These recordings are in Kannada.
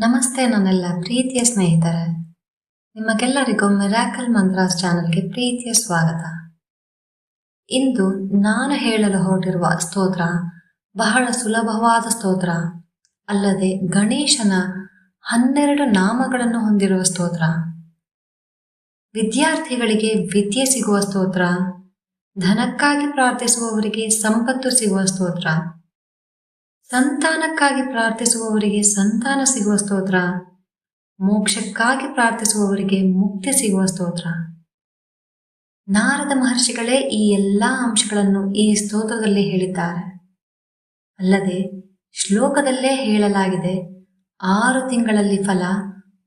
ನಮಸ್ತೆ ನನ್ನೆಲ್ಲ ಪ್ರೀತಿಯ ಸ್ನೇಹಿತರೆ. ನಿಮಗೆಲ್ಲರಿಗೂ ಮಿರಾಕಲ್ ಮಂತ್ರಾಸ್ ಚಾನಲ್ಗೆ ಪ್ರೀತಿಯ ಸ್ವಾಗತ. ಇಂದು ನಾನು ಹೇಳಲು ಹೊರಟಿರುವ ಸ್ತೋತ್ರ ಬಹಳ ಸುಲಭವಾದ ಸ್ತೋತ್ರ. ಅಲ್ಲದೆ ಗಣೇಶನ ಹನ್ನೆರಡು ನಾಮಗಳನ್ನು ಹೊಂದಿರುವ ಸ್ತೋತ್ರ. ವಿದ್ಯಾರ್ಥಿಗಳಿಗೆ ವಿದ್ಯೆ ಸಿಗುವ ಸ್ತೋತ್ರ. ಧನಕ್ಕಾಗಿ ಪ್ರಾರ್ಥಿಸುವವರಿಗೆ ಸಂಪತ್ತು ಸಿಗುವ ಸ್ತೋತ್ರ. ಸಂತಾನಕ್ಕಾಗಿ ಪ್ರಾರ್ಥಿಸುವವರಿಗೆ ಸಂತಾನ ಸಿಗುವ ಸ್ತೋತ್ರ. ಮೋಕ್ಷಕ್ಕಾಗಿ ಪ್ರಾರ್ಥಿಸುವವರಿಗೆ ಮುಕ್ತಿ ಸಿಗುವ ಸ್ತೋತ್ರ. ನಾರದ ಮಹರ್ಷಿಗಳೇ ಈ ಎಲ್ಲ ಅಂಶಗಳನ್ನು ಈ ಸ್ತೋತ್ರದಲ್ಲಿ ಹೇಳಿದ್ದಾರೆ. ಅಲ್ಲದೆ, ಶ್ಲೋಕದಲ್ಲೇ ಹೇಳಲಾಗಿದೆ, ಆರು ತಿಂಗಳಲ್ಲಿ ಫಲ,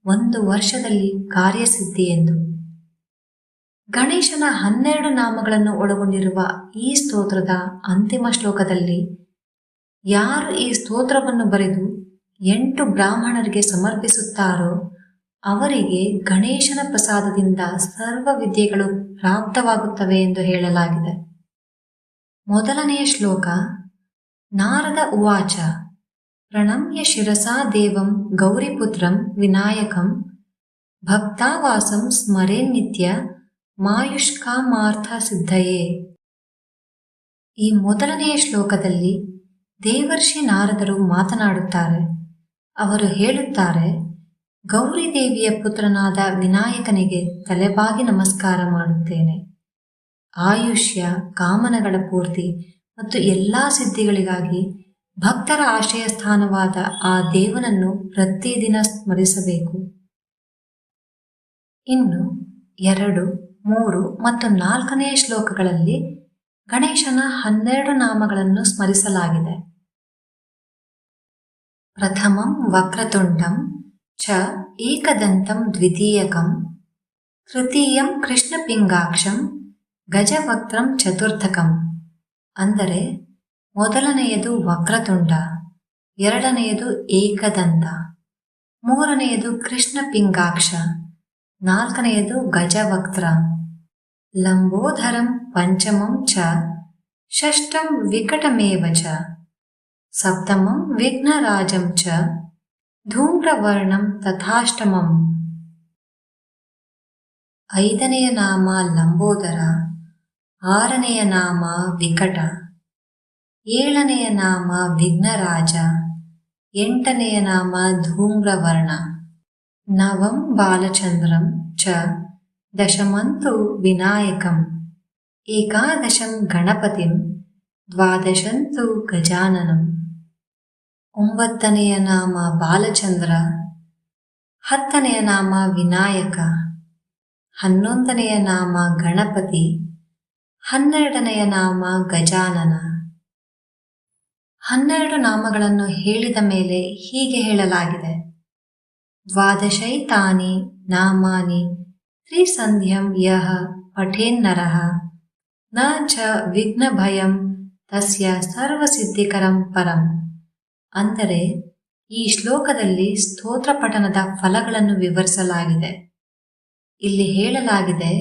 ಒಂದು ವರ್ಷದಲ್ಲಿ ಕಾರ್ಯಸಿದ್ಧಿ ಎಂದು. ಗಣೇಶನ ಹನ್ನೆರಡು ನಾಮಗಳನ್ನು ಒಳಗೊಂಡಿರುವ ಈ ಸ್ತೋತ್ರದ ಅಂತಿಮ ಶ್ಲೋಕದಲ್ಲಿ ಯಾರು ಈ ಸ್ತೋತ್ರವನ್ನು ಬರೆದು ಎಂಟು ಬ್ರಾಹ್ಮಣರಿಗೆ ಸಮರ್ಪಿಸುತ್ತಾರೋ ಅವರಿಗೆ ಗಣೇಶನ ಪ್ರಸಾದದಿಂದ ಸರ್ವ ವಿದ್ಯೆಗಳು ಪ್ರಾಪ್ತವಾಗುತ್ತವೆ ಎಂದು ಹೇಳಲಾಗಿದೆ. ಮೊದಲನೆಯ ಶ್ಲೋಕ, ನಾರದ ಉವಾಚ, ಪ್ರಣಮ್ಯ ಶಿರಸಾ ದೇವಂ ಗೌರಿಪುತ್ರಂ ವಿನಾಯಕಂ, ಭಕ್ತಾವಾಸಂ ಸ್ಮರೇ ನಿತ್ಯ ಮಾಯುಷ್ಕಾಮಾರ್ಥ ಸಿದ್ಧಯೇ. ಈ ಮೊದಲನೆಯ ಶ್ಲೋಕದಲ್ಲಿ ದೇವರ್ಷಿ ನಾರದರು ಮಾತನಾಡುತ್ತಾರೆ. ಅವರು ಹೇಳುತ್ತಾರೆ, ಗೌರಿ ದೇವಿಯ ಪುತ್ರನಾದ ವಿನಾಯಕನಿಗೆ ತಲೆಬಾಗಿ ನಮಸ್ಕಾರ ಮಾಡುತ್ತೇನೆ. ಆಯುಷ್ಯ, ಕಾಮನಗಳ ಪೂರ್ತಿ ಮತ್ತು ಎಲ್ಲ ಸಿದ್ಧಿಗಳಿಗಾಗಿ ಭಕ್ತರ ಆಶ್ರಯ ಸ್ಥಾನವಾದ ಆ ದೇವನನ್ನು ಪ್ರತಿದಿನ ಸ್ಮರಿಸಬೇಕು. ಇನ್ನು ಎರಡು, ಮೂರು ಮತ್ತು ನಾಲ್ಕನೆಯ ಶ್ಲೋಕಗಳಲ್ಲಿ ಗಣೇಶನ ಹನ್ನೆರಡು ನಾಮಗಳನ್ನು ಸ್ಮರಿಸಲಾಗಿದೆ. ಪ್ರಥಮಂ ವಕ್ರತುಂಡಂ ಚ ಏಕದಂತಂ ದ್ವಿತೀಯಕಂ ತೃತೀಯಂ ಕೃಷ್ಣಪಿಂಗಾಕ್ಷಂ ಗಜವಕ್ತ್ರಂ ಚತುರ್ಥಕಂ ಅಂದರೆ ಮೊದಲನೆಯದು ವಕ್ರತುಂಡ ಎರಡನೆಯದು ಏಕದಂತ ಮೂರನೆಯದು ಕೃಷ್ಣಪಿಂಗಾಕ್ಷ ನಾಲ್ಕನೆಯದು ಗಜವಕ್ತ್ರ ಲಂಬೋಧರಂ ಪಂಚಮಂ ಚ ಷಷ್ಠಂ ವಿಕಟಮೇವ ಚ ಸಪ್ತಮಂ ವಿಘ್ನರಾಜಂ ಚ ಧೂಮ್ರವರ್ಣಂ ತಥಾಷ್ಟಮಂ ಐದನೆಯ ನಾಮ ಲಂಬೋದರ ಆರನೆಯ ನಾಮ ವಿಕಟ ಏಳನೆಯ ನಾಮ ವಿಘ್ನರಾಜ ಎಂಟನೆಯ ನಾಮ ಧೂಮ್ರವರ್ಣ ನವಂ ಬಾಲಚಂದ್ರಂ ಚ ದಶಮಂತು ವಿನಾಯಕಂ ಏಕಾದಶಂ ಗಣಪತಿಂ ದ್ವಾದಶಂತು ಗಜಾನನಂ ಒಂಬತ್ತನೆಯ ನಾಮ ಬಾಲಚಂದ್ರ, ಹತ್ತನೆಯ ನಾಮ ವಿನಾಯಕ, ಹನ್ನೊಂದನೆಯ ನಾಮ ಗಣಪತಿ, ಹನ್ನೆರಡನೆಯ ನಾಮ ಗಜಾನನ. ಹನ್ನೆರಡು ನಾಮಗಳನ್ನು ಹೇಳಿದ ಮೇಲೆ ಹೀಗೆ ಹೇಳಲಾಗಿದೆ. ದ್ವಾದಶೈತಾನಿ ನಾಮಾನಿ ತ್ರಿಸಂಧ್ಯಂ ಯಹ ಪಠೇನ್ನರಃ, ನ ಚ ವಿಘ್ನಭಯಂ ತಸ್ಯ ಸರ್ವಸಿದ್ಧಿಕರಂ ಪರಂ. ಅಂದರೆ ಈ ಶ್ಲೋಕದಲ್ಲಿ ಸ್ತೋತ್ರ ಪಠನದ ಫಲಗಳನ್ನು ವಿವರಿಸಲಾಗಿದೆ. ಇಲ್ಲಿ ಹೇಳಲಾಗಿದೆ,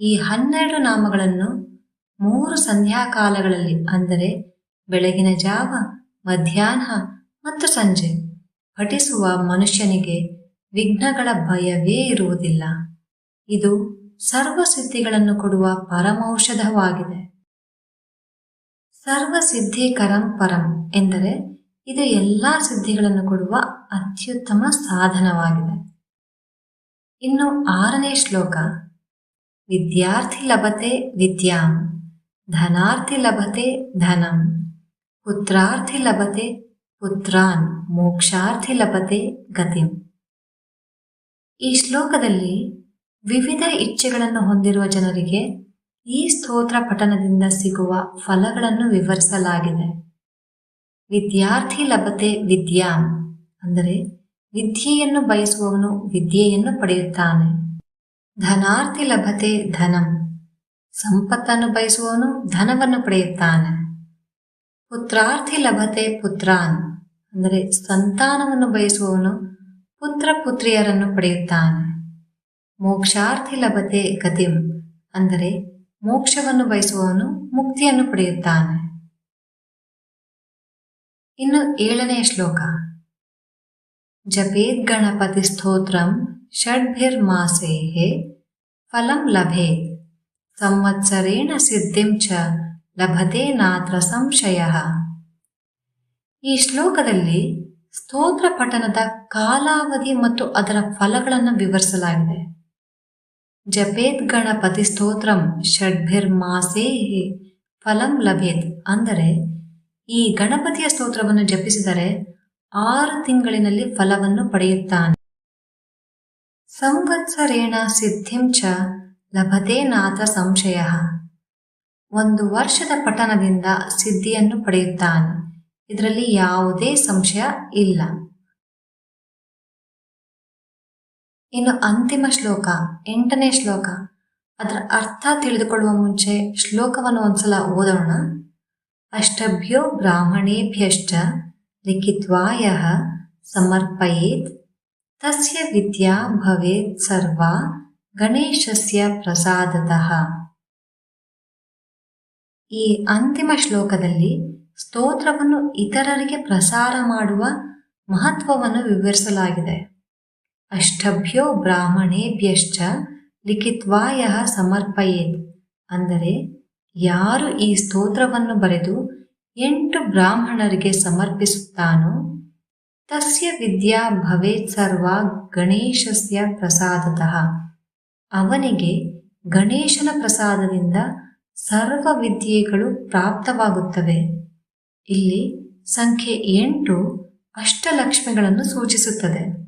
ಈ ಹನ್ನೆರಡು ನಾಮಗಳನ್ನು ಮೂರು ಸಂಧ್ಯಾಕಾಲಗಳಲ್ಲಿ, ಅಂದರೆ ಬೆಳಗಿನ ಜಾವ, ಮಧ್ಯಾಹ್ನ ಮತ್ತು ಸಂಜೆ, ಪಠಿಸುವ ಮನುಷ್ಯನಿಗೆ ವಿಘ್ನಗಳ ಭಯವೇ ಇರುವುದಿಲ್ಲ. ಇದು ಸರ್ವಸಿದ್ಧಿಗಳನ್ನು ಕೊಡುವ ಪರಮೌಷಧವಾಗಿದೆ. ಸರ್ವಸಿದ್ಧಿಕರಂ ಪರಂ ಎಂದರೆ ಇದು ಎಲ್ಲ ಸಿದ್ಧಿಗಳನ್ನು ಕೊಡುವ ಅತ್ಯುತ್ತಮ ಸಾಧನವಾಗಿದೆ. ಇನ್ನು ಆರನೇ ಶ್ಲೋಕ, ವಿದ್ಯಾರ್ಥಿ ಲಭತೆ ವಿದ್ಯಾಂ, ಧನಾರ್ಥಿ ಲಭತೆ ಧನಂ, ಪುತ್ರಾರ್ಥಿ ಲಭತೆ ಪುತ್ರಾನ್, ಮೋಕ್ಷಾರ್ಥಿ ಲಭತೆ ಗತಿಂ. ಈ ಶ್ಲೋಕದಲ್ಲಿ ವಿವಿಧ ಇಚ್ಛೆಗಳನ್ನು ಹೊಂದಿರುವ ಜನರಿಗೆ ಈ ಸ್ತೋತ್ರ ಪಠನದಿಂದ ಸಿಗುವ ಫಲಗಳನ್ನು ವಿವರಿಸಲಾಗಿದೆ. ವಿದ್ಯಾರ್ಥಿ ಲಭತೆ ವಿದ್ಯಾಂ ಅಂದರೆ ವಿದ್ಯೆಯನ್ನು ಬಯಸುವವನು ವಿದ್ಯೆಯನ್ನು ಪಡೆಯುತ್ತಾನೆ. ಧನಾರ್ಥಿ ಲಭತೆ ಧನಂ. ಸಂಪತ್ತನ್ನು ಬಯಸುವವನು ಧನವನ್ನು ಪಡೆಯುತ್ತಾನೆ. ಪುತ್ರಾರ್ಥಿ ಲಭತೆ ಪುತ್ರಾನ್ ಅಂದರೆ ಸಂತಾನವನ್ನು ಬಯಸುವವನು ಪುತ್ರ ಪುತ್ರಿಯರನ್ನು ಪಡೆಯುತ್ತಾನೆ. ಮೋಕ್ಷಾರ್ಥಿ ಲಭತೆ ಗತಿಂ ಅಂದರೆ ಮೋಕ್ಷವನ್ನು ಬಯಸುವವನು ಮುಕ್ತಿಯನ್ನು ಪಡೆಯುತ್ತಾನೆ. ಇನ್ನು ಏಳನೇ ಶ್ಲೋಕ. ಜಪೇದ್ ಗಣಪತಿ ಸ್ತೋತ್ರಂ ಷಡ್ಭಿರ್ಮಾಸೇ ಫಲಂ ಲಭೆ ಸಂವತ್ಸರೇಣ ಸಿದ್ಧಿಂ ಚ ಲಭತೆ ನಾತ್ರ ಸಂಶಯ. ಈ ಶ್ಲೋಕದಲ್ಲಿ ಸ್ತೋತ್ರ ಪಠನದ ಕಾಲಾವಧಿ ಮತ್ತು ಅದರ ಫಲಗಳನ್ನು ವಿವರಿಸಲಾಗಿದೆ. ಜಪೇದ್ ಗಣಪತಿ ಸ್ತೋತ್ರಂ ಷಡ್ಭಿರ್ಮಾಸೇ ಫಲಂ ಲಭೇತ್. ಅಂದರೆ ಈ ಗಣಪತಿಯ ಸ್ತೋತ್ರವನ್ನು ಜಪಿಸಿದರೆ ಆರು ತಿಂಗಳಿನಲ್ಲಿ ಫಲವನ್ನು ಪಡೆಯುತ್ತಾನೆ. ಸಂವತ್ಸರೇಣ ಸಿದ್ಧಿಂ ಚ ಲಭತೆ ನಾಥ ಸಂಶಯ. ಒಂದು ವರ್ಷದ ಪಠನದಿಂದ ಸಿದ್ಧಿಯನ್ನು ಪಡೆಯುತ್ತಾನೆ. ಇದರಲ್ಲಿ ಯಾವುದೇ ಸಂಶಯ ಇಲ್ಲ. ಇನ್ನು ಅಂತಿಮ ಶ್ಲೋಕ, ಎಂಟನೇ ಶ್ಲೋಕ. ಅದರ ಅರ್ಥ ತಿಳಿದುಕೊಳ್ಳುವ ಮುಂಚೆ ಶ್ಲೋಕವನ್ನು ಒಂದ್ಸಲ ಓದೋಣ. ಅಷ್ಟಭ್ಯೋ ಬ್ರಾಹ್ಮಣೇಭ್ಯಶ್ಚ ಲಿಖಿತ್ವಾಯ ಸಮರ್ಪಯೇತ್ ತಸ್ಯ ವಿದ್ಯಾ ಭವೇತ್ ಸರ್ವಾ ಗಣೇಶಸ್ಯ ಪ್ರಸಾದತಃ ಈ ಅಂತಿಮ ಶ್ಲೋಕದಲ್ಲಿ ಸ್ತೋತ್ರವನ್ನು ಇತರರಿಗೆ ಪ್ರಸಾರ ಮಾಡುವ ಮಹತ್ವವನ್ನು ವಿವರಿಸಲಾಗಿದೆ. ಅಷ್ಟಭ್ಯೋ ಬ್ರಾಹ್ಮಣೇಭ್ಯಶ್ಚ ಲಿಖಿತ್ವಾಯ ಸಮರ್ಪಯೇತ್. ಅಂದರೆ ಯಾರು ಈ ಸ್ತೋತ್ರವನ್ನು ಬರೆದು ಎಂಟು ಬ್ರಾಹ್ಮಣರಿಗೆ ಸಮರ್ಪಿಸುತ್ತಾನೋ, ತಸ್ಯ ವಿದ್ಯಾ ಭವೇತ್ ಸರ್ವ ಗಣೇಶಸ್ಯ ಪ್ರಸಾದತಃ. ಅವನಿಗೆ ಗಣೇಶನ ಪ್ರಸಾದದಿಂದ ಸರ್ವ ವಿದ್ಯೆಗಳು ಪ್ರಾಪ್ತವಾಗುತ್ತವೆ. ಇಲ್ಲಿ ಸಂಖ್ಯೆ ಎಂಟು ಅಷ್ಟಲಕ್ಷ್ಮಿಗಳನ್ನು ಸೂಚಿಸುತ್ತದೆ.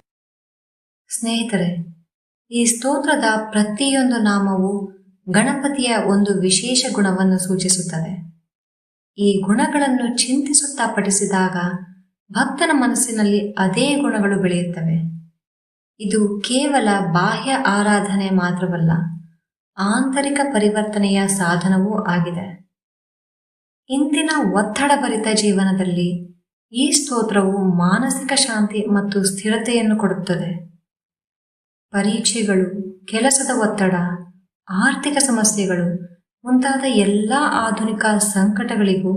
ಸ್ನೇಹಿತರೆ, ಈ ಸ್ತೋತ್ರದ ಪ್ರತಿಯೊಂದು ನಾಮವು ಗಣಪತಿಯ ಒಂದು ವಿಶೇಷ ಗುಣವನ್ನು ಸೂಚಿಸುತ್ತದೆ. ಈ ಗುಣಗಳನ್ನು ಚಿಂತಿಸುತ್ತಾ ಪಠಿಸಿದಾಗ ಭಕ್ತನ ಮನಸ್ಸಿನಲ್ಲಿ ಅದೇ ಗುಣಗಳು ಬೆಳೆಯುತ್ತವೆ. ಇದು ಕೇವಲ ಬಾಹ್ಯ ಆರಾಧನೆ ಮಾತ್ರವಲ್ಲ, ಆಂತರಿಕ ಪರಿವರ್ತನೆಯ ಸಾಧನವೂ ಆಗಿದೆ. ಇಂದಿನ ಒತ್ತಡಭರಿತ ಜೀವನದಲ್ಲಿ ಈ ಸ್ತೋತ್ರವು ಮಾನಸಿಕ ಶಾಂತಿ ಮತ್ತು ಸ್ಥಿರತೆಯನ್ನು ಕೊಡುತ್ತದೆ. ಪರೀಕ್ಷೆಗಳು, ಕೆಲಸದ ಒತ್ತಡ ಆರ್ಥಿಕ ಸಮಸ್ಯೆಗಳು ಮುಂತಾದ ಎಲ್ಲ ಆಧುನಿಕ ಸಂಕಟಗಳಿಗೂ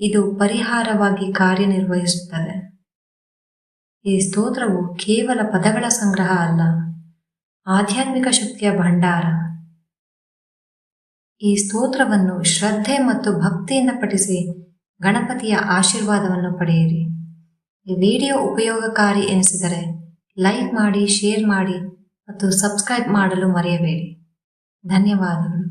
ಇದು ಪರಿಹಾರವಾಗಿ ಕಾರ್ಯನಿರ್ವಹಿಸುತ್ತದೆ. ಈ ಸ್ತೋತ್ರವು ಕೇವಲ ಪದಗಳ ಸಂಗ್ರಹ ಅಲ್ಲ, ಆಧ್ಯಾತ್ಮಿಕ ಶಕ್ತಿಯ ಭಂಡಾರ. ಈ ಸ್ತೋತ್ರವನ್ನು ಶ್ರದ್ಧೆ ಮತ್ತು ಭಕ್ತಿಯಿಂದ ಪಠಿಸಿ ಗಣಪತಿಯ ಆಶೀರ್ವಾದವನ್ನು ಪಡೆಯಿರಿ. ಈ ವಿಡಿಯೋ ಉಪಯೋಗಕಾರಿ ಎನಿಸಿದರೆ ಲೈಕ್ ಮಾಡಿ, ಶೇರ್ ಮಾಡಿ ಮತ್ತು ಸಬ್ಸ್ಕ್ರೈಬ್ ಮಾಡಲು ಮರೆಯಬೇಡಿ. ಧನ್ಯವಾದಗಳು